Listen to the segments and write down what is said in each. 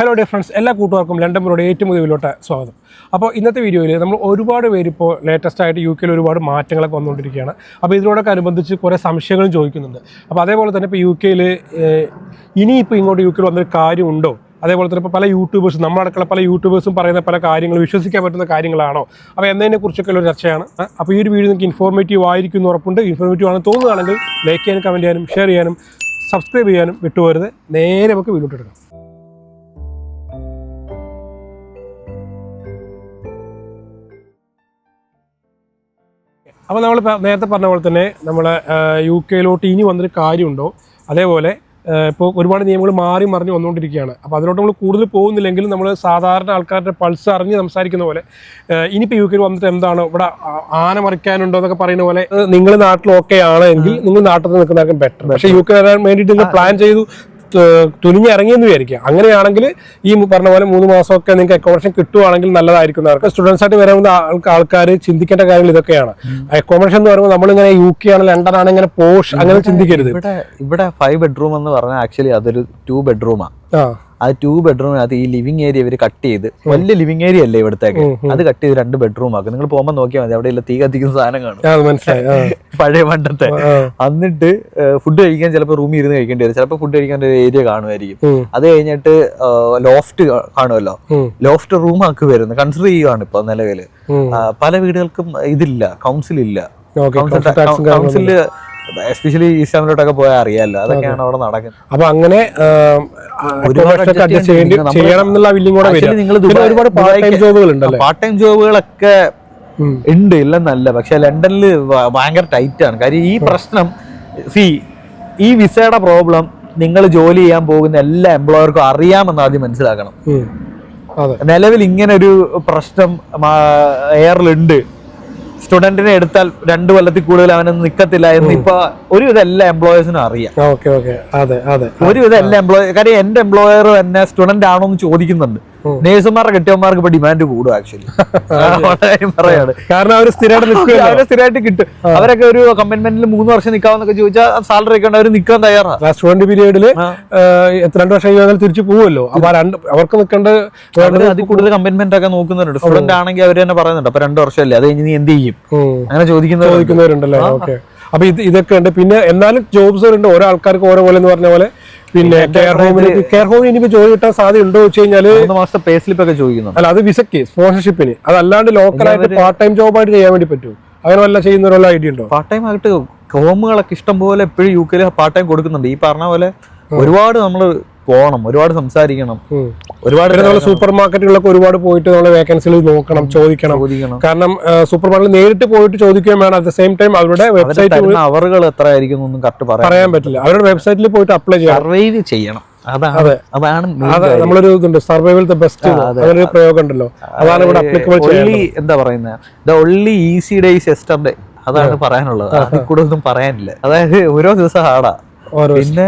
Hello dear friends എല്ലാ കൂട്ടുകാർക്കും London broad ഏറ്റവും പുതിയ സ്വാഗതം. അപ്പോൾ ഇന്നത്തെ വീഡിയോയിൽ നമ്മൾ ഒരുപാട് പേര് ഇപ്പോൾ ലേറ്റസ്റ്റ് ആയിട്ട് യു കെയിൽ ഒരുപാട് മാറ്റങ്ങളൊക്കെ വന്നുകൊണ്ടിരിക്കുകയാണ്. അപ്പോൾ ഇതിനോടൊക്കെ അനുബന്ധിച്ച് കുറേ സംശയങ്ങളും ചോദിക്കുന്നുണ്ട്. അപ്പോൾ അതേപോലെ തന്നെ ഇപ്പോൾ യു കെയിൽ ഇനിയിപ്പോൾ ഇങ്ങോട്ട് യു കെയിൽ വന്നൊരു കാര്യമുണ്ടോ? അതേപോലെ തന്നെ ഇപ്പോൾ പല യൂട്യൂബേഴ്സും നമ്മളടക്കള പല യൂട്യൂബേഴ്സും പറയുന്ന പല കാര്യങ്ങൾ വിശ്വസിക്കാൻ പറ്റുന്ന കാര്യങ്ങളാണോ? അപ്പോൾ എന്നതിനെ കുറിച്ചൊക്കെ ഉള്ളൊരു ചർച്ചയാണ്. അപ്പോൾ ഈ ഒരു വീഡിയോ നിങ്ങൾക്ക് ഇൻഫോർമേറ്റീവ് ആയിരിക്കും എന്ന് ഉറപ്പുണ്ട്. ഇൻഫോർമേറ്റീവ് ആണെന്ന് തോന്നുകയാണെങ്കിൽ ലൈക്ക് ചെയ്യാനും കമന്റ് ചെയ്യാനും ഷെയർ ചെയ്യാനും സബ്സ്ക്രൈബ് ചെയ്യാനും വിട്ടുപോരുത് നേരെ നമുക്ക് വീഡിയോ എടുക്കാം. അപ്പോൾ നമ്മൾ നേരത്തെ പറഞ്ഞ പോലെ തന്നെ നമ്മൾ യു കെയിലോട്ട് ഇനി വന്നൊരു കാര്യമുണ്ടോ? അതേപോലെ ഇപ്പോൾ ഒരുപാട് നിയമങ്ങൾ മാറി മറിഞ്ഞ് വന്നുകൊണ്ടിരിക്കുകയാണ് അപ്പോൾ അതിലോട്ട് നമ്മൾ കൂടുതൽ പോകുന്നില്ലെങ്കിലും നമ്മൾ സാധാരണ ആൾക്കാരുടെ പൾസ് അറിഞ്ഞ് സംസാരിക്കുന്ന പോലെ ഇനിയിപ്പോൾ യു കെയിൽ വന്നിട്ട് എന്താണ്? ഇവിടെ ആന മറിക്കാനുണ്ടോ എന്നൊക്കെ പറയുന്ന പോലെ നിങ്ങൾ നാട്ടിൽ ഓക്കെ ആണെങ്കിൽ നിങ്ങൾ നാട്ടിൽ നിൽക്കുന്നതായിരിക്കും ബെറ്റർ പക്ഷേ യു കെ വരാൻ വേണ്ടിയിട്ട് നിങ്ങൾ പ്ലാൻ ചെയ്തു തുനിഞ്ഞിറങ്ങിയെന്ന് വിചാരിക്കുക. അങ്ങനെയാണെങ്കിൽ ഈ പറഞ്ഞ പോലെ മൂന്ന് മാസമൊക്കെ നിങ്ങൾക്ക് അക്കോമഡേഷൻ കിട്ടുവാണെങ്കിൽ നല്ലതായിരിക്കും അവർക്ക് സ്റ്റുഡൻസ് ആയിട്ട് വരുന്ന ആൾക്കാർ ചിന്തിക്കേണ്ട കാര്യങ്ങൾ ഇതൊക്കെയാണ്. അക്കോമഡേഷൻ എന്ന് പറയുമ്പോൾ നമ്മളിങ്ങനെ യു കെ ആണ് ലണ്ടൻ ആണ് ഇങ്ങനെ പോഷ് അങ്ങനെ ചിന്തിക്കരുത്. ഇവിടെ ഇവിടെ ഫൈവ് ബെഡ്റൂം എന്ന് പറഞ്ഞാൽ ആക്ച്വലി അതൊരു ടു ബെഡ്റൂമാ ആ. ടു ബെഡ്റൂമിനകത്ത് ഈ ലിവിംഗ് ഏരിയ ഇവർ കട്ട് ചെയ്ത്. വലിയ ലിവിംഗ് ഏരിയ അല്ലേ ഇവിടത്തേക്ക്? അത് കട്ട് ചെയ്ത് രണ്ട് ബെഡ്റൂം ആക്കും. നിങ്ങൾ പോകുമ്പോൾ നോക്കിയാൽ മതി. അവിടെ തീ കത്തിക്കുന്ന സാധനം കാണും. പഴയ പണ്ടത്തെ. എന്നിട്ട് ഫുഡ് കഴിക്കാൻ ചിലപ്പോൾ റൂമിൽ ഇരുന്ന് കഴിക്കേണ്ടി വരും. ചിലപ്പോൾ ഫുഡ് കഴിക്കാൻ ഒരു ഏരിയ കാണുമായിരിക്കും. അത് കഴിഞ്ഞിട്ട് ലോഫ്റ്റ് കാണുമല്ലോ. ലോഫ്റ്റ് റൂം ആക്കി വരുന്നത് കൺസിഡർ ചെയ്യുകയാണ് ഇപ്പൊ നിലവിൽ പല വീടുകൾക്കും ഇതില്ല. കൗൺസിൽ ഇല്ല. ഓക്കെ council ഈ എസ്പെഷ്യലി ഈസ്റ്റാമിലോട്ടൊക്കെ പോയാൽ അറിയാലോ. അതൊക്കെയാണ് അവിടെ നടക്കുന്നത്. അപ്പൊ അങ്ങനെ ചെയ്യണം എന്നുള്ള നിങ്ങൾ ഒരുപാട് പാർട്ട് ടൈം ജോബുകളൊക്കെ. ഉണ്ട് ഇല്ലെന്നല്ല. പക്ഷെ ലണ്ടനിൽ ഭയങ്കര ടൈറ്റ് ആണ്. കാര്യം ഈ പ്രശ്നം സി ഈ വിസയുടെ പ്രോബ്ലം നിങ്ങൾ ജോലി ചെയ്യാൻ പോകുന്ന എല്ലാ എംപ്ലോയർക്കും അറിയാമെന്ന് ആദ്യം മനസ്സിലാക്കണം. നിലവിൽ ഇങ്ങനെ ഒരു പ്രശ്നം എയറിലുണ്ട് സ്റ്റുഡന്റിനെ എടുത്താൽ രണ്ടു കൊല്ലത്തിൽ കൂടുതൽ അവനൊന്നും നിക്കത്തില്ല എന്ന് ഇപ്പൊ ഒരുവിധം എല്ലാ എംപ്ലോയേഴ്സിനും അറിയാം. ഒരുവിധം എല്ലാ എംപ്ലോയർ കാര്യം എന്റെ എംപ്ലോയർ തന്നെ സ്റ്റുഡന്റ് ആണോ എന്ന് ചോദിക്കുന്നുണ്ട്. നേഴ്സുമാരുടെ കെട്ടിയന്മാർക്ക് ഇപ്പൊ ഡിമാൻഡ് കൂടും ആക്ച്വലി പറയാണ്. കാരണം അവർ സ്ഥിരമായിട്ട് നിൽക്കുകയല്ലോ അവരെ സ്ഥിരമായിട്ട് കിട്ടും. അവരൊക്കെ ഒരു കമ്മിറ്റ്മെന്റിൽ മൂന്ന് വർഷം നിൽക്കാമെന്നൊക്കെ ചോദിച്ചാൽ സാലറി ഒക്കെ അവർ നിൽക്കാൻ തയ്യാറാണ് സ്റ്റുഡന്റ് പീരീഡിൽ എത്ര രണ്ട് വർഷം കഴിഞ്ഞാൽ തിരിച്ചു രണ്ട് അവർക്ക് നിൽക്കേണ്ട അവർ അതിൽ കൂടുതൽ കമ്മിറ്റ്മെന്റ് ഒക്കെ നോക്കുന്നുണ്ട്. സ്റ്റുഡന്റ് ആണെങ്കിൽ അവർ തന്നെ പറയുന്നുണ്ട് അപ്പൊ രണ്ടു വർഷമല്ലേ അത് കഴിഞ്ഞ് നീ എന്ത് ചെയ്യും? അങ്ങനെ ചോദിക്കുന്ന ചോദിക്കുന്നവരുണ്ടല്ലേ? അപ്പൊ ഇത് ഇതൊക്കെ ഉണ്ട്. പിന്നെ എന്നാലും ജോബ്സ് ഉണ്ട്. ഓരോ ആൾക്കാർക്ക് ഓരോ പോലെ എന്ന് പറഞ്ഞ പോലെ പിന്നെ കെയർ ഹോമിന് കെയർ ഹോമിന് ഇനിയിപ്പോ ജോലി കിട്ടാൻ സാധ്യത ഉണ്ടോ വെച്ച് കഴിഞ്ഞാൽ മാസത്തെ പേ സ്ലിപ്പ് ഒക്കെ ചോദിക്കുന്നു. അല്ല അത് വിസക്ക് സ്പോൺസർഷിപ്പിന് അതല്ലാണ്ട് ലോക്കലായിട്ട് പാർട്ട് ടൈം ജോബായിട്ട് ചെയ്യാൻ വേണ്ടി പറ്റും അങ്ങനെ വല്ല ചെയ്യുന്നവരുള്ള ഐഡിയ ഉണ്ടോ? പാർട്ട് ടൈം ആയിട്ട് ഹോമുകളൊക്കെ ഇഷ്ടം പോലെ എപ്പോഴും യു കെയിൽ പാർട്ട് ടൈം കൊടുക്കുന്നുണ്ട്. ഈ പറഞ്ഞ പോലെ ഒരുപാട് നമ്മൾ പോകണം ഒരുപാട് സംസാരിക്കണം. ഒരുപാട് നമ്മൾ സൂപ്പർ മാർക്കറ്റുകളിലൊക്കെ ഒരുപാട് പോയിട്ട് നമ്മൾ വേക്കൻസികൾ നോക്കണം ചോദിക്കണം. ചോദിക്കണം. കാരണം സൂപ്പർ മാർക്കറ്റിൽ നേരിട്ട് പോയിട്ട് ചോദിക്കുകയും വേണം. അറ്റ് ദ സെയിം ടൈം അവരുടെ അവർ വെബ്സൈറ്റ് അവറുകൾ എത്ര ആയിരിക്കും കറക്റ്റ് പറയാം പറയാൻ പറ്റില്ല. അവരുടെ വെബ്സൈറ്റിൽ പോയിട്ട് അപ്ലൈ ചെയ്യണം. ചെയ്യണം. അതാണ് അതെ. അതാണ് main അത് നമ്മളൊരു ഇതുണ്ട്. സർവൈവൽ ദ ബെസ്റ്റ് പ്രയോഗം ഉണ്ടല്ലോ. അതാണ് ഇവിടെ അപ്ലിക്കബിൾ എന്താ പറയുന്നത് the only easy days yesterday അതാണ് പറയാനുള്ളത്. അതിൽ കൂടുതൽ ഒന്നും പറയാനില്ല. അതായത് ഓരോ ദിവസം ഹാർഡാ പിന്നെ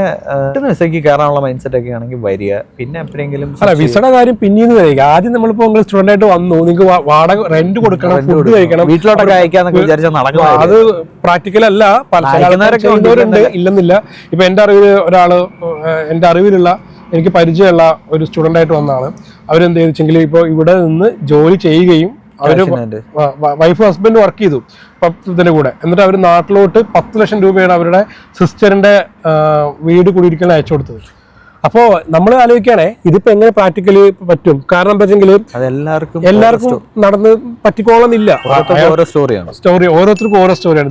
വിസയ്ക്ക് കയറാനുള്ള മൈൻഡ് സെറ്റ് ഒക്കെ ആണെങ്കിൽ വരിക. പിന്നെ എപ്പോഴെങ്കിലും അല്ല വിസയുടെ കാര്യം പിന്നീട് വരിക. ആദ്യം നമ്മളിപ്പോ നിങ്ങൾ സ്റ്റുഡന്റ് ആയിട്ട് വന്നു. നിങ്ങൾക്ക് വാടക റെന്റ് കൊടുക്കണം ഫുഡ് കഴിക്കണം. വീട്ടിലോട്ടൊക്കെ അയക്കാന്നൊക്കെ വിചാരിച്ചാൽ നടക്കുന്ന അത് പ്രാക്ടിക്കൽ അല്ല. ചെയ്യുന്നവരുണ്ട് ഇല്ലെന്നില്ല. ഇപ്പൊ എന്റെ അറിവിൽ ഒരാൾ എന്റെ അറിവിലുള്ള എനിക്ക് പരിചയമുള്ള ഒരു സ്റ്റുഡന്റ് ആയിട്ട് വന്നതാണ്. അവരെന്ത് ചെയ്തെങ്കിൽ ഇപ്പോൾ ഇവിടെ നിന്ന് ജോലി ചെയ്യുകയും അവർ വൈഫ് ഹസ്ബൻഡ് വർക്ക് ചെയ്തു. പത്തിന്റെ കൂടെ. എന്നിട്ട് അവർ നാട്ടിലോട്ട് പത്ത് ലക്ഷം രൂപയാണ് അവരുടെ സിസ്റ്ററിന്റെ വീട് കുടിയിരിക്കൽ അയച്ചു കൊടുത്തത്. അപ്പോ നമ്മൾ ആലോചിക്കുകയാണെ ഇതിപ്പോ എങ്ങനെ പ്രാക്ടിക്കലി പറ്റും? കാരണം എന്താ വെച്ചെങ്കിൽ അതെല്ലാവർക്കും എല്ലാവർക്കും നടന്ന് പറ്റിക്കോളന്നില്ല. ഇല്ല ഓരോ സ്റ്റോറിയാണ് സ്റ്റോറി ഓരോരുത്തർക്കും ഓരോ സ്റ്റോറിയാണ്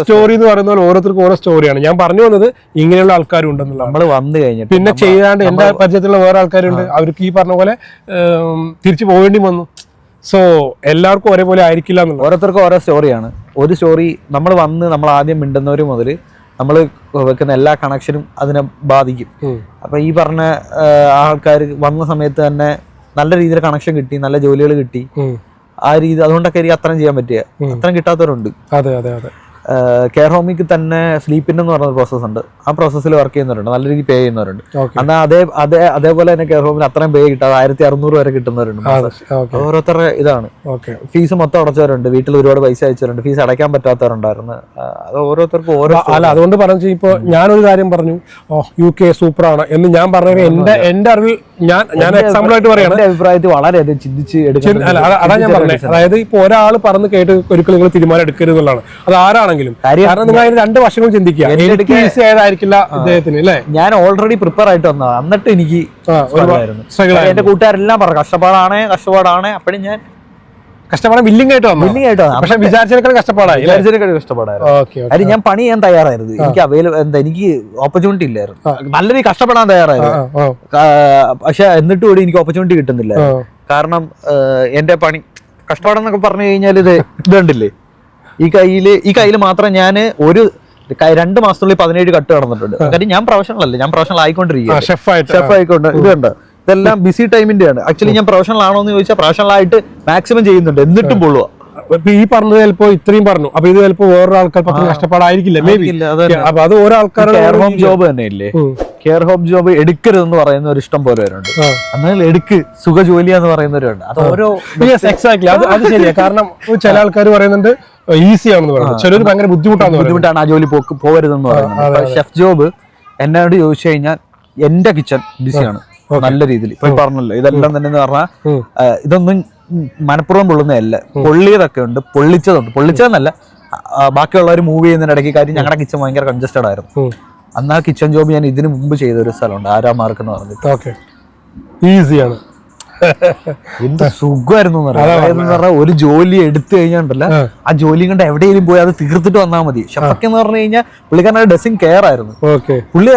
സ്റ്റോറി എന്ന് പറയുന്ന പോലെ ഓരോരുത്തർക്കും ഓരോ സ്റ്റോറിയാണ് ഞാൻ പറഞ്ഞു വന്നത് ഇങ്ങനെയുള്ള ആൾക്കാരും ഉണ്ടെന്നുള്ള നമ്മൾ വന്നു കഴിഞ്ഞു പിന്നെ ചെയ്യാണ്ട് എന്റെ പരിചയത്തിലുള്ള വേറെ ആൾക്കാരുണ്ട്. അവർക്ക് ഈ പറഞ്ഞ പോലെ തിരിച്ചു പോകേണ്ടി വന്നു. സോ എല്ലാവർക്കും ഒരേപോലെ ആയിരിക്കില്ല എന്നുള്ളത്. ഓരോരുത്തർക്കും ഓരോ സ്റ്റോറിയാണ് ഒരു സ്റ്റോറി നമ്മൾ വന്ന് നമ്മൾ ആദ്യം മിണ്ടുന്നവർ മുതൽ നമ്മൾ വെക്കുന്ന എല്ലാ കണക്ഷനും അതിനെ ബാധിക്കും. അപ്പം ഈ പറഞ്ഞ ആൾക്കാർ വന്ന സമയത്ത് തന്നെ നല്ല രീതിയിൽ കണക്ഷൻ കിട്ടി നല്ല ജോലികൾ കിട്ടി. ആ രീതി അതുകൊണ്ടൊക്കെ എനിക്ക് അത്രയും ചെയ്യാൻ പറ്റിയ അത്രയും കിട്ടാത്തവരുണ്ട്. അതെ അതെ അതെ. കെയർ ഹോമിക്ക് തന്നെ സ്ലീപ്പിന്റെ എന്ന് പറഞ്ഞ പ്രോസസ്സ് ഉണ്ട്. ആ പ്രോസസ്സിൽ വർക്ക് ചെയ്യുന്നവരുണ്ട്. നല്ല രീതിയിൽ പേ ചെയ്യുന്നവരുണ്ട്. എന്നാൽ അതേ അതേ അതേപോലെ തന്നെ കെയർ ഹോമിൽ അത്രയും പേ കിട്ടാതെ ആയിരത്തി അറുന്നൂറ് വരെ കിട്ടുന്നവരുണ്ട്. ഓരോരുത്തരുടെ ഇതാണ്. ഫീസ് മൊത്തം അടച്ചവരുണ്ട്. വീട്ടിൽ ഒരുപാട് പൈസ അയച്ചവരുണ്ട്. ഫീസ് അടയ്ക്കാൻ പറ്റാത്തവരുണ്ടായിരുന്നു. അത് ഓരോരുത്തർക്കും ഓരോ അല്ല അതുകൊണ്ട് പറഞ്ഞു ഇപ്പോൾ ഞാനൊരു കാര്യം പറഞ്ഞു. ഓ യു കെ സൂപ്പറാണ് എന്ന് ഞാൻ പറഞ്ഞത് എന്റെ എന്റെ അറിവിൽ ഞാൻ ഞാൻ എക്സാമ്പിൾ ആയിട്ട് പറയാണ്. അഭിപ്രായത്തിൽ വളരെ ചിന്തിച്ച് അതാ- ഞാൻ പറഞ്ഞത് അതായത് ഇപ്പൊ ഒരാൾ പറഞ്ഞ് കേട്ട് ഒരിക്കലും നിങ്ങൾ തീരുമാനം എടുക്കരുത് എന്നുള്ളതാണ്. അത് ആരാണെങ്കിലും. കാരണം നിങ്ങൾ അതിന് രണ്ട് വർഷങ്ങൾ ചിന്തിക്കുക. ഏതായിരിക്കില്ല അദ്ദേഹത്തിന് അല്ലേ? ഞാൻ ഓൾറെഡി പ്രിപ്പയർ ആയിട്ട് വന്നതാണ് എന്നിട്ട് എനിക്ക്. എന്റെ കൂട്ടുകാരെല്ലാം പറഞ്ഞു കഷ്ടപ്പാടാണ് കഷ്ടപ്പാടാണ്. അപ്പോഴും ഞാൻ കഷ്ടപ്പാട് ബില്ലിംഗ് ആയിട്ട് വന്നു ബില്ലിംഗ് ആയിട്ട്. പക്ഷെ വിചാരിച്ചതിനേക്കാൾ കഷ്ടപ്പാടായി? വിചാരിച്ചതിനേക്കാൾ കഷ്ടപ്പാടായിരുന്നു. Okay okay. കാര്യം ഞാൻ പണി ചെയ്യാൻ തയ്യാറായിരുന്നു. എനിക്ക് അവൈലബിൾ എന്താ എനിക്ക് ഓപ്പർച്യൂണിറ്റി ഇല്ലായിരുന്നു. നല്ല രീതിയിൽ കഷ്ടപ്പെടാൻ തയ്യാറായിരുന്നു. പക്ഷെ എന്നിട്ട് കൂടി എനിക്ക് ഓപ്പർച്യൂണിറ്റി കിട്ടുന്നില്ല കാരണം എന്റെ പണി കഷ്ടപ്പാടെന്നൊക്കെ പറഞ്ഞു കഴിഞ്ഞാൽ ഇത് ഇതുണ്ടല്ലേ? ഈ കയ്യിൽ ഈ കയ്യിൽ മാത്രം ഞാൻ ഒരു രണ്ട് മാസത്തിനുള്ളിൽ പതിനേഴ് കട്ട് കടന്നിട്ടുണ്ട് കാര്യം ഞാൻ പ്രൊഫഷണൽ അല്ലേ. ഞാൻ പ്രൊഫഷണൽ ആ, ആയിക്കൊണ്ടിരിക്കുക ഷെഫ് ആയിട്ട്. ഷെഫ് ആയിക്കൊണ്ട് ഇതുണ്ട്. ഇതെല്ലാം ബിസി ടൈമിന്റെ ആണ് ആക്ച്വലി ഞാൻ പ്രൊഫഷണൽ ആണോ എന്ന് ചോദിച്ചാൽ പ്രൊഫഷണൽ ആയിട്ട് മാക്സിമം ചെയ്യുന്നുണ്ട്. എന്നിട്ടും പൊള്ളുക ഇപ്പൊ ഈ പറഞ്ഞത് ചിലപ്പോ ഇത്രയും പറഞ്ഞു. അപ്പൊ ഇത് ചിലപ്പോ വേറൊരു ആൾക്കാർ പത്ര കഷ്ടപ്പാടായിരിക്കില്ല മേ ബി. അപ്പൊ അത് ഓരോ ആൾക്കാരുടെ കെയർ ഹോം ജോബ് തന്നെ ഇല്ലേ കെയർ ഹോം ജോബ് എടുക്കരുതെന്ന് പറയുന്ന ഒരു ഇഷ്ടം പോലെ ആ. എന്നാൽ എടുക്ക് സുഖ ജോലിയാന്ന് പറയുന്നവരുണ്ട്. അത് ഓരോ യെസ് എക്സാക്ട്ലി അത് അത് ശരിയാ. കാരണം ചില ആൾക്കാർ പറയുന്നുണ്ട് ഈസി ആണെന്ന് പറയുന്നത്. ചിലർ ഭയങ്കര ബുദ്ധിമുട്ടാണ് ബുദ്ധിമുട്ടാണ് ആ ജോലി പോക്ക് പോകരുതെന്ന് പറയുന്നത്. ഷെഫ് ജോബ് എന്നോട് ചോദിച്ചു കഴിഞ്ഞാൽ എന്റെ കിച്ചൺ ബിസിയാണ് നല്ല രീതിയിൽ. ഇപ്പൊ പറഞ്ഞല്ലോ ഇതെല്ലാം തന്നെ പറഞ്ഞാൽ ഇതൊന്നും മനഃപൂർവം പൊള്ളുന്നതല്ല പൊള്ളിയതൊക്കെ ഉണ്ട് പൊള്ളിച്ചതുണ്ട്. പൊള്ളിച്ചതെന്നല്ല ബാക്കിയുള്ളവർ മൂവ് ചെയ്യുന്നതിനിടയ്ക്ക് കാര്യം ഞങ്ങളുടെ കിച്ചൺ ഭയങ്കര കൺജസ്റ്റഡ് ആയിരുന്നു. അന്നാ ആ കിച്ചൺ ജോബ് ഞാൻ ഇതിനു മുമ്പ് ചെയ്ത ഒരു സ്ഥലമുണ്ട് ആരാമാർക്ക് എന്ന് പറഞ്ഞിട്ട്. ഓക്കെ. ഈസിയാണ് എന്ത് സുഖമായിരുന്നു പറഞ്ഞാൽ ഒരു ജോലി എടുത്തു കഴിഞ്ഞാണ്ടല്ല ആ. ആ ജോലി കൊണ്ട് എവിടെയെങ്കിലും പോയി അത് തീർത്തിട്ട് വന്നാൽ മതി. ഷഫക്ക് എന്ന് പറഞ്ഞു കഴിഞ്ഞാൽ പുള്ളിക്കാരൻ ഡ്രസ്സിങ് കെയർ ആയിരുന്നു ഓക്കെ. പുള്ളി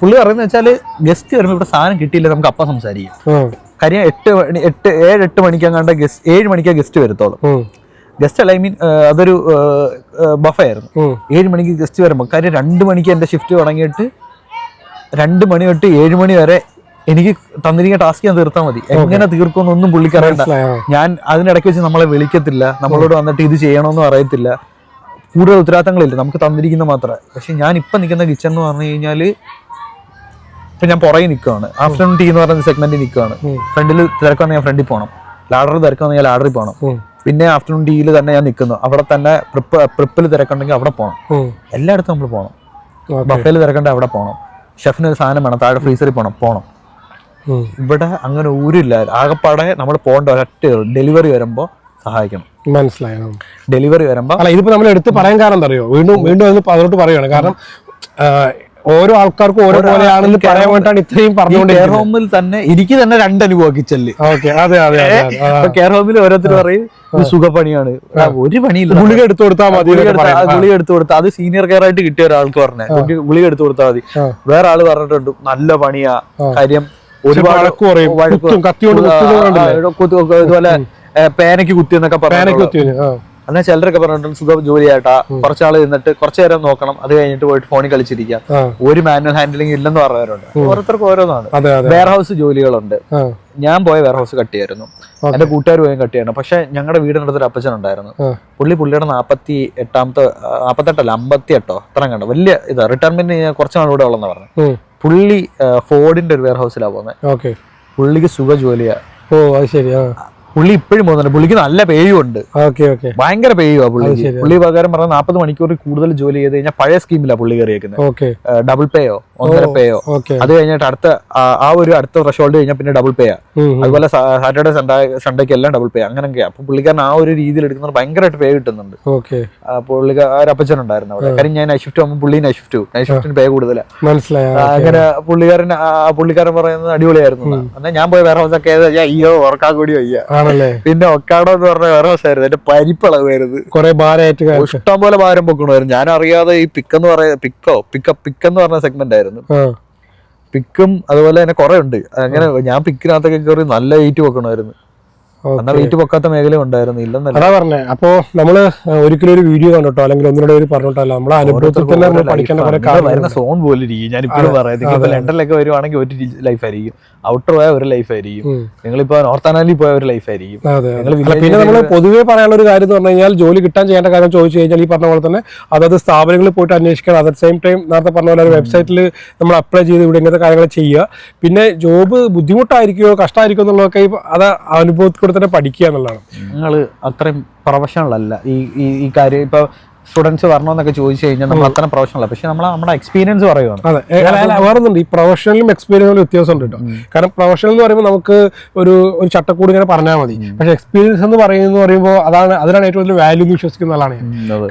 പുള്ളി പറയുന്നത് വെച്ചാൽ ഗസ്റ്റ് വരുമ്പോൾ ഇവിടെ സാധനം കിട്ടിയില്ല നമുക്ക് അപ്പം സംസാരിക്കാം. കാര്യം എട്ട് മണി എട്ട് ഏഴ് എട്ട് മണിക്കങ്ങാണ്ട് ഗസ്റ്റ് ഏഴ് മണിക്കാ ഗസ്റ്റ് വരത്തോളം. ഗസ്റ്റ് അല്ല ഐ മീൻ അതൊരു ബഫ ആയിരുന്നു. ഏഴ് മണിക്ക് ഗസ്റ്റ് വരുമ്പോൾ കാര്യം രണ്ട് മണിക്ക് എന്റെ ഷിഫ്റ്റ് തുടങ്ങിയിട്ട് രണ്ട് മണി തൊട്ട് ഏഴ് മണി വരെ എനിക്ക് തന്നിരിക്കുന്ന ടാസ്ക് ഞാൻ തീർത്താൽ മതി. എങ്ങനെ തീർക്കുമെന്നൊന്നും പുള്ളിക്കറിയണ്ട ഞാൻ അതിനിടയ്ക്ക് വെച്ച് നമ്മളെ വിളിക്കത്തില്ല. നമ്മളോട് വന്നിട്ട് ഇത് ചെയ്യണമെന്നും അറിയത്തില്ല. കൂടുതൽ ഉത്തരവാദിത്തങ്ങളില്ല. നമുക്ക് തന്നിരിക്കുന്ന മാത്രമേ പക്ഷെ ഞാൻ ഇപ്പം നിൽക്കുന്ന കിച്ചൺ എന്ന് പറഞ്ഞു കഴിഞ്ഞാൽ ഇപ്പം ഞാൻ പുറകെ നിൽക്കുകയാണ് ആഫ്റ്റർനൂൺ ടീ എന്ന് പറയുന്ന സെഗ്മെന്റിൽ നിൽക്കുകയാണ്. ഫ്രണ്ടിൽ തിരക്കാണെങ്കിൽ ഞാൻ ഫ്രണ്ടിൽ പോകണം ലാഡറിൽ തിരക്കാണെങ്കിൽ ഞാൻ ലാഡറിൽ പോകണം പിന്നെ ആഫ്റ്റർനൂൺ ടീയിൽ തന്നെ ഞാൻ നിൽക്കുന്നു. അവിടെ തന്നെ പ്രിപ്പ് പ്രിപ്പിൽ തിരക്കുണ്ടെങ്കിൽ അവിടെ പോകണം എല്ലായിടത്തും നമ്മൾ പോകണം ബഫേൽ തിരക്കണ്ടെങ്കിൽ അവിടെ പോകണം ഷെഫിന് ഒരു സാധനം വേണം. താഴെ ഫ്രീസറിൽ പോകണം പോകണം ഇവിടെ അങ്ങനെ ഊരില്ല. ആകെപ്പാടെ നമ്മൾ പോകേണ്ട ഒരൊറ്റ ഡെലിവറി വരുമ്പോൾ സഹായിക്കണം. മനസ്സിലായോ ഡെലിവറി വരുമ്പോൾ അല്ല ഇതിപ്പോ നമ്മൾ എടുത്ത് പറയാൻ കാരണം എന്താ അറിയോ? വീണ്ടും വീണ്ടും അത് അതിലോട്ട് പറയുകയാണ് കാരണം ഓരോ ആൾക്കാർക്കും ഓരോ പോലെയാണെന്ന് പറയാൻ വേണ്ടിയിട്ടാണ് ഇത്രയും പറഞ്ഞുകൊണ്ട് കെയർ ഹോമിൽ തന്നെ എനിക്ക് തന്നെ രണ്ട് അനുഭവം കിച്ചണിൽ ഓക്കെ അതെ അതെ. കെയർ ഹോമിൽ ഓരോരുത്തർ പറയും ഇത് സുഖപ്പണിയാണ്. ഒരു പണിയില്ല. ഗുളിക എടുത്തു കൊടുത്താൽ മതി. ഗുളിക എടുത്തു കൊടുത്താൽ അത് സീനിയർ കെയർ ആയിട്ട് കിട്ടിയ ഒരാൾക്ക് പറഞ്ഞേ. ഗുളിക എടുത്തു കൊടുത്താൽ മതി. വേറെ ആൾ പറഞ്ഞിട്ടുണ്ട് നല്ല പണിയാ. കാര്യം ഒരുപാട്? ഇതുപോലെ പേനയ്ക്ക് കുത്തി എന്നൊക്കെ പറഞ്ഞു. എന്നാൽ ചിലരൊക്കെ പറഞ്ഞിട്ടുണ്ട് സുഖം ജോലിയായിട്ടാ. കുറച്ചാൾ നിന്നിട്ട് കുറച്ചു നേരം നോക്കണം. അത് കഴിഞ്ഞിട്ട് പോയിട്ട് ഫോണിൽ കളിച്ചിരിക്കാം ഒരു മാനുവൽ ഹാൻഡിലിംഗ് ഇല്ലെന്ന് പറഞ്ഞവരുണ്ട്. ഓരോരുത്തർക്ക് ഓരോന്നാണ്. Wear house ജോലികളുണ്ട്. ഞാൻ പോയ വെയർ ഹൗസ് കട്ടിയായിരുന്നു എന്റെ കൂട്ടുകാർ പോയും കട്ടിയായിരുന്നു. പക്ഷെ ഞങ്ങളുടെ വീടിനടുത്ത് ഒരു അപ്പച്ചൻ ഉണ്ടായിരുന്നു. പുള്ളി പുള്ളിയുടെ നാപ്പത്തി എട്ടാമത്തെ നാപ്പത്തെട്ടല്ല അമ്പത്തി എട്ടോ അത്ര കണ്ടോ. വലിയ ഇതാ റിട്ടയർമെന്റ് കുറച്ച് നാൾ കൂടെ ഉള്ളതെന്ന് പറഞ്ഞു. പുള്ളി ഫോർഡിന്റെ ഒരു വെയർ ഹൗസിലാണ് പോകുന്നത് ഓക്കെ പുള്ളിക്ക് സുഖ ജോലിയാ. ഓ അത് ശരി ആ. പുള്ളി ഇപ്പോഴും പോകുന്നുണ്ട്. പുള്ളിക്ക് നല്ല പേയും ഉണ്ട് ഓക്കെ ഓക്കെ. ഭയങ്കര പേയുവാ പുള്ളി. പുള്ളി പകരം പറഞ്ഞ നാൽപ്പത് മണിക്കൂറിൽ കൂടുതൽ ജോലി ചെയ്ത് കഴിഞ്ഞാൽ പഴയ സ്കീമിലാണ് പുള്ളി കയറിയേക്കുന്നത്. ഓക്കെ. ഡബിൾ പേയോ ഒന്നര പേയോ അത് കഴിഞ്ഞിട്ട് അടുത്ത ആ- ഒരു അടുത്ത ത്രഷോൾഡ് കഴിഞ്ഞാൽ പിന്നെ ഡബിൾ പേയാ അതുപോലെ സാറ്റർഡേ സൺഡേ സൺഡേക്ക് എല്ലാം ഡബിൾ പേ അങ്ങനെയൊക്കെയാ. അപ്പൊ പുള്ളിക്കാരൻ ആ ഒരു രീതിയിൽ എടുക്കുന്നത് ഭയങ്കരമായിട്ട് പേ കിട്ടുന്നുണ്ട്. ഓക്കെ. ആ പുള്ളിക്കാർ അപ്പച്ചൻ ഉണ്ടായിരുന്നു അവിടെ. കാര്യം ഞാൻ നൈറ്റ് ഷിഫ്റ്റ് ആകുമ്പോൾ പുള്ളി നൈറ്റ് ഷിഫ്റ്റ് നൈറ്റ് ഷിഫ്റ്റിന് പേ കൂടുതലാണ് മനസ്സിലായി. അങ്ങനെ പുള്ളിക്കാരൻ പുള്ളിക്കാരൻ പറയുന്നത് അടിപൊളിയായിരുന്നു അന്നേ എന്നാൽ ഞാൻ പോയ വേറെ ഹൗസ് ഒക്കെ ഏതാ, ഞാൻ അയ്യോ ഉറക്കാൻ കൂടി വയ്യ. ആണല്ലേ? പിന്നെ ഒക്കാടോ എന്ന് പറഞ്ഞ വേറെ വശമായിരുന്നു എന്റെ പരിപ്പളവായിരുന്നു കുറെ ഭാരമായിട്ട് ഇഷ്ടം പോലെ ഭാരം പൊക്കണമായിരുന്നു. ഞാൻ അറിയാതെ ഈ പിക്കെന്ന് പറയുന്ന പിക്കോ പിക്ക പിക്കെന്ന് പറഞ്ഞ സെഗ്മെന്റ് ആയിരുന്നു. പിക്കും അതുപോലെ തന്നെ കുറെ ഉണ്ട്. അങ്ങനെ ഞാൻ പിക്കിനകത്തൊക്കെ കയറി നല്ല വെയിറ്റ് പൊക്കണമായിരുന്നു. ഓക്കെ. എന്നാൽ വെയിറ്റ് പൊക്കാത്ത മേഖല ഉണ്ടായിരുന്നു. ഇല്ലെന്നല്ല. അതാ പറഞ്ഞേ. അപ്പോ നമ്മൾ ഒരിക്കലും ഒരു വീഡിയോ കണ്ടോ അല്ലെങ്കിൽ ഒന്നിനോട് ഒരു പറഞ്ഞോട്ടോ നമ്മളെ അനുഭവത്തിൽ തന്നെ നമ്മൾ പഠിക്കേണ്ട കുറെ നിങ്ങൾ വരുന്ന സോൺ പോലെ ഇരിക്കും ഞാൻ ഇപ്പോഴും പറയാം ലണ്ടനിലൊക്കെ വരുവാണെങ്കിൽ ഒരു ലൈഫ് ആയിരിക്കും. ഔട്ടർ പോയ ഒരു ലൈഫ് ആയിരിക്കും. നിങ്ങൾ നിങ്ങളിപ്പോ നോർത്ത് അനാലി പോയ ഒരു ലൈഫ് ആയിരിക്കും. അതെ ഞങ്ങൾ അല്ല, village പിന്നെ നമ്മൾ പൊതുവെ പറയാനുള്ള ഒരു കാര്യം എന്ന് പറഞ്ഞു കഴിഞ്ഞാൽ ജോലി കിട്ടാൻ ചെയ്യേണ്ട കാര്യം ചോദിച്ചു കഴിഞ്ഞാൽ ഈ പറഞ്ഞ പോലെ തന്നെ അതായത് സ്ഥാപനങ്ങളിൽ പോയിട്ട് അന്വേഷിക്കണം. അറ്റ് സെയിം ടൈം നേരത്തെ പറഞ്ഞ പോലെ ഒരു വെബ്സൈറ്റിൽ നമ്മൾ അപ്ലൈ ചെയ്ത് ഇവിടെ ഇങ്ങനത്തെ കാര്യങ്ങൾ ചെയ്യുക. പിന്നെ ജോബ് ബുദ്ധിമുട്ടായിരിക്കുമോ കഷ്ടമായിരിക്കുമോ എന്നുള്ളതൊക്കെ അത് അനുഭവത്തിൽ കൂടെ തന്നെ പഠിക്കുക എന്നുള്ളതാണ്. നിങ്ങൾ അത്രയും പ്രൊഫഷണൽ അല്ല. ഈ ഈ ഈ കാര്യം ഇപ്പൊ സ്റ്റുഡൻസ് വരണമെന്നൊക്കെ ചോദിച്ചു കഴിഞ്ഞാൽ നമ്മൾ അത്ര പ്രൊഫഷണൽ പക്ഷെ നമ്മൾ നമ്മുടെ എക്സ്പീരിയൻസ് പറയുകയാണ് അതെ. വേറൊന്നുണ്ട്. ഈ പ്രൊഫഷണലും എക്സ്പീരിയൻസും വ്യത്യാസം ഉണ്ട് കേട്ടോ. കാരണം പ്രൊഫഷണൽ എന്ന് പറയുമ്പോൾ നമുക്ക് ഒരു ഒരു ചട്ടക്കൂട് ഇങ്ങനെ പറഞ്ഞാൽ മതി. പക്ഷെ എക്സ്പീരിയൻസ് എന്ന് പറയുന്നത് പറയുമ്പോൾ അതാണ് അതിനാണ് ഏറ്റവും വലിയ വാല്യൂ എന്ന് വിശ്വസിക്കുന്ന ആളാണ്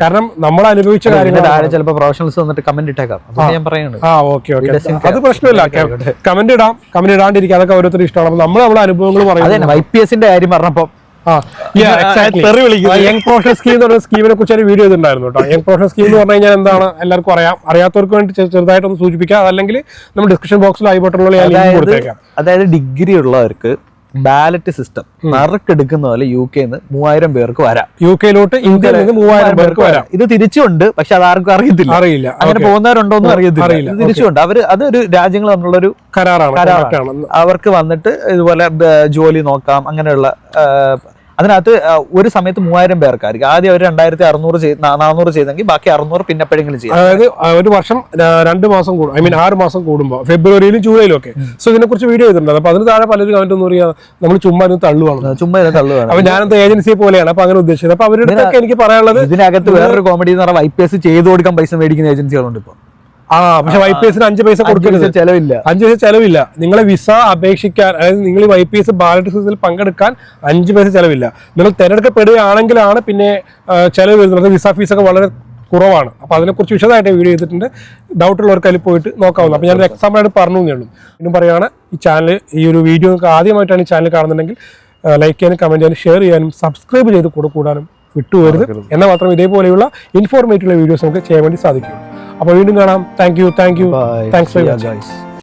കാരണം നമ്മൾ അനുഭവിച്ച കാര്യങ്ങൾ ചിലപ്പോൾ പ്രൊഫഷണൽസ് വന്നിട്ട് കമന്റ് ഇട്ടേക്കാം. ഞാൻ പറയുന്നത് ആ ഓക്കെ ഓക്കെ അത് പ്രശ്നമില്ല. കമന്റ് ഇടാം. കമന്റ് ഇടാണ്ടിരിക്കുക. അതൊക്കെ ഓരോരുത്തർ ഇഷ്ടമാണ്. നമ്മൾ നമ്മുടെ അനുഭവങ്ങൾ പറയുന്നത് വൈ പി എസിന്റെ കാര്യം പറഞ്ഞപ്പോ ആ തെറി വിളിക്കുന്നത്. യങ് പ്രൊഫഷണൽ സ്കീം എന്ന് പറയുന്ന സ്കീമിനെ കുറിച്ച് ഒരു വീഡിയോ ഇതുണ്ടായിരുന്നു കേട്ടോ. യങ് പ്രൊഫഷണൽ സ്കീം എന്ന് പറഞ്ഞു കഴിഞ്ഞാൽ എന്താണ്? എല്ലാവർക്കും അറിയാം. അറിയാത്തവർക്ക് വേണ്ടി ചെറുതായിട്ടൊന്ന് സൂചിപ്പിക്കാം. അതല്ലെങ്കിൽ നമ്മൾ ഡിസ്ക്രിപ്ഷൻ ബോക്സിൽ ഐ ബട്ടണിലുള്ള അതായത് ഡിഗ്രി ഉള്ളവർക്ക് ബാലറ്റ് സിസ്റ്റം നറുക്കെടുക്കുന്ന പോലെ യു കെന്ന് മൂവായിരം പേർക്ക് വരാം. യു കെയിലോട്ട് ഇന്ത്യയിൽ നിന്ന് മൂവായിരം പേർക്ക് വരാം. ഇത് തിരിച്ചുണ്ട് പക്ഷെ അത് ആർക്കും അറിയത്തില്ല. അറിയില്ല. അങ്ങനെ. പോകുന്നവരുണ്ടോ എന്ന് അറിയത്തില്ല. തിരിച്ചുണ്ട്. അവർ അതൊരു രാജ്യങ്ങൾ തമ്മിലുള്ള ഒരു കരാറാണ്. അവർക്ക് വന്നിട്ട് ഇതുപോലെ ജോലി നോക്കാം അങ്ങനെയുള്ള അതിനകത്ത് ഒരു സമയത്ത് മൂവായിരം പേർക്കായിരിക്കും. ആദ്യം അവർ രണ്ടായിരത്തി അറുന്നൂറ് ചെയ്ത് നാനൂറ് ചെയ്തെങ്കിൽ ബാക്കി അറുന്നൂറ് പിന്നെ എപ്പോഴെങ്കിലും ചെയ്യും. അതായത് ഒരു വർഷം രണ്ട് മാസം കൂടും. ഐ മീൻ ആറ് മാസം കൂടുമ്പോൾ ഫെബ്രുവരിയിലും ജൂലൈയിലും ഒക്കെ. സോ ഇതിനെ കുറിച്ച് വീഡിയോ ചെയ്തിട്ടുണ്ട്. അപ്പൊ അതിന് താഴെ പലരും കമന്റ് ഒന്നും പറയാ നമ്മൾ ചുമ്മാ ഇരുന്ന് തള്ളുവാണ്. ചുമ്മാ ഇത് തള്ളുവാണ്. അപ്പൊ ഞാനെന്താ ഏജൻസിയെ പോലെയാണ്. അപ്പൊ അങ്ങനെ ഉദ്ദേശിച്ചത്. അപ്പൊ അവരുടെ എനിക്ക് പറയാനുള്ളത് ഇതിനകത്ത് വേറൊരു കോമഡി എന്ന് പറഞ്ഞാൽ വൈ പി എസ് ചെയ്തു കൊടുക്കാൻ പൈസ മേടിക്കുന്ന ഏജൻസികളുണ്ട് ഇപ്പൊ. ആ പക്ഷെ വൈ പി എസിന് അഞ്ച് പൈസ കൊടുക്കരുത്. ചെലവില്ല. അഞ്ച് പൈസ ചെലവില്ല. നിങ്ങളെ വിസ അപേക്ഷിക്കാൻ അതായത് നിങ്ങൾ വൈ പി എസ് ബാലറ്റ് സീസിൽ പങ്കെടുക്കാൻ അഞ്ച് പൈസ ചെലവില്ല. നിങ്ങൾ തിരഞ്ഞെടുക്കപ്പെടുകയാണെങ്കിലാണ് പിന്നെ ചെലവ് വരുന്നത്. വിസ ഫീസൊക്കെ വളരെ കുറവാണ്. അപ്പോൾ അതിനെക്കുറിച്ച് വിശദമായിട്ട് വീഡിയോ ചെയ്തിട്ടുണ്ട്. ഡൗട്ട് ഉള്ളവർക്ക് അതിൽ പോയിട്ട് നോക്കാവുന്നു അപ്പോൾ ഞാൻ എക്സാമ്പിൾ ആയിട്ട് പറഞ്ഞു എന്നേ ഉള്ളൂ. വീണ്ടും പറയുകയാണ് ഈ ചാനൽ ഈ ഒരു വീഡിയോ നിങ്ങൾക്ക് ആദ്യമായിട്ടാണ് ഈ ചാനൽ കാണുന്നുണ്ടെങ്കിൽ ലൈക്ക് ചെയ്യാനും കമന്റ് ചെയ്യാനും ഷെയർ ചെയ്യാനും സബ്സ്ക്രൈബ് ചെയ്ത് കൂടെ കൂടാനും വിട്ടുപോരുത് എന്നാൽ മാത്രം ഇതേപോലെയുള്ള ഇൻഫോർമേറ്റീവ് വീഡിയോസ് നമുക്ക് ചെയ്യാൻ വേണ്ടി സാധിക്കും. അപ്പോൾ വീണ്ടും കാണാം. Thank you thank you thanks for guys.